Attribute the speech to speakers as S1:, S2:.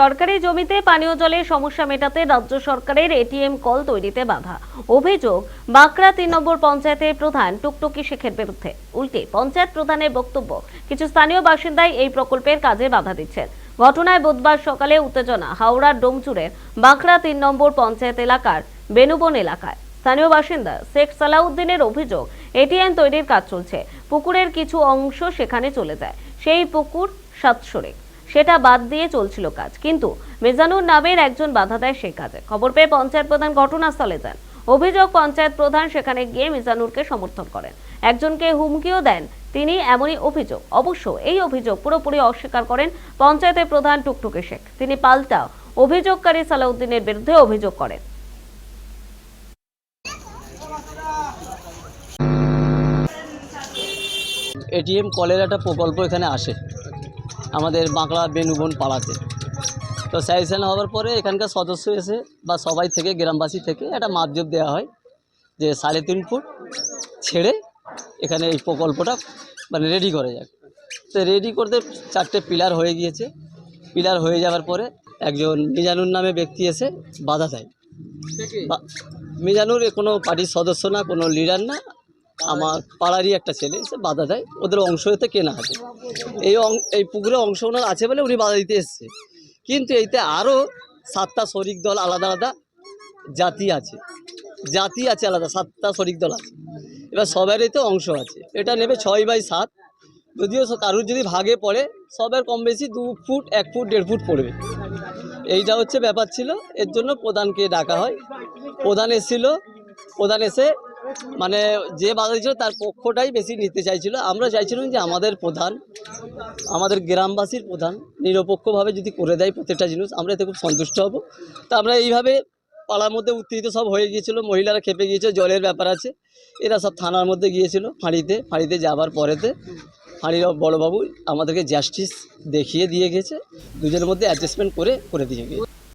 S1: সরকারি জমিতে পানীয় জলের সমস্যা মেটাতে রাজ্য সরকারের এটিএম কল তৈরিতে বাধা। অভিযোগ, বাঁকড়া তিন নম্বর পঞ্চায়েতের প্রধান টুকটুকি শেখের বিরুদ্ধে। উল্টে, পঞ্চায়েত প্রধানের বক্তব্য, কিছু স্থানীয় বাসিন্দাই এই প্রকল্পের কাজে বাধা দিচ্ছেন। ঘটনায় বুধবার সকালে উত্তেজনা, হাওড়ার ডোমচুরের বাঁকড়া তিন নম্বর পঞ্চায়েত এলাকার বেনুবন এলাকায়। স্থানীয় বাসিন্দা শেখ সালাউদ্দিনের অভিযোগ, এটিএম তৈরির কাজ চলছে, পুকুরের কিছু অংশ সেখানে চলে যায়। সেই পুকুর সাতসরে সেটা বাদ দিয়ে চলছিল কাজ। কিন্তু মেজানুর নামের একজন বাধা দেয় সেই কাজে। খবর পেয়ে পঞ্চায়েত প্রধান ঘটনাস্থলে যান। অভিযোগ, পঞ্চায়েত প্রধান সেখানে গিয়ে মিজানুরকে সমর্থন করেন। একজনকে হুমকিও দেন, তিনি এমনই অভিযোগ। অবশ্য এই অভিযোগ পুরোপুরি অস্বীকার করেন পঞ্চায়েতের প্রধান টুকটুকে শেখ। তিনি পাল্টা অভিযোগকারী সালাউদ্দিনের বিরুদ্ধে অভিযোগ করেন।
S2: এটিএম কলের একটা প্রকল্প এখানে আসে। আমাদের বাঁকড়া বেনুবন পাড়াতে। তো স্যাংশন হওয়ার পরে এখানকার সদস্য এসে বা সবাই থেকে, গ্রামবাসী থেকে একটা মাপজোপ দেওয়া হয় যে সাড়ে তিন ফুট ছেড়ে এখানে এই প্রকল্পটা মানে রেডি করে যাক। তো রেডি করতে চারটে পিলার হয়ে গিয়েছে। পিলার হয়ে যাওয়ার পরে একজন মিজানুর নামে ব্যক্তি এসে বাধা দেয়। মিজানুর কোনো পার্টির সদস্য না, কোনো লিডার না। আমার পাড়ারই একটা ছেলে, সে বাধা দেয়, ওদের অংশ হতে কেনা আছে। এই এই পুকুরে অংশ ওনার আছে বলে উনি বাধা দিতে এসছে। কিন্তু এইতে আরও সাতটা শরিক দল আলাদা আলাদা জাতি আছে। জাতি আছে আলাদা, সাতটা শরিক দল আছে। এবার সবারই তো অংশ আছে। এটা নেবে ছয় বাই সাত। যদিও কারুর যদি ভাগে পড়ে, সবার কম বেশি দু ফুট, এক ফুট, দেড় ফুট পড়বে। এইটা হচ্ছে ব্যাপার ছিল। এর জন্য প্রধানকে ডাকা হয়। প্রধান এসেছিল। প্রধান এসে মানে যে বাধা দিয়েছিল তার পক্ষটাই বেশি নিতে চাইছিল। আমরা চাইছিলাম যে আমাদের প্রধান, আমাদের গ্রামবাসীর প্রধান নিরপেক্ষভাবে যদি করে দেয় প্রত্যেকটা জিনিস, আমরা এতে খুব সন্তুষ্ট হব। তা আমরা এইভাবে পাড়ার মধ্যে উত্তেজিত সব হয়ে গিয়েছিল, মহিলারা খেপে গিয়েছিল, জলের ব্যাপার আছে। এরা সব থানার মধ্যে গিয়েছিল ফাঁড়িতে ফাঁড়িতে যাবার পরেতে ফাঁড়ির বড়োবাবু আমাদেরকে জাস্টিস দেখিয়ে দিয়ে গেছে। দুজনের মধ্যে অ্যাডজাস্টমেন্ট করে করে দিয়ে গেছে।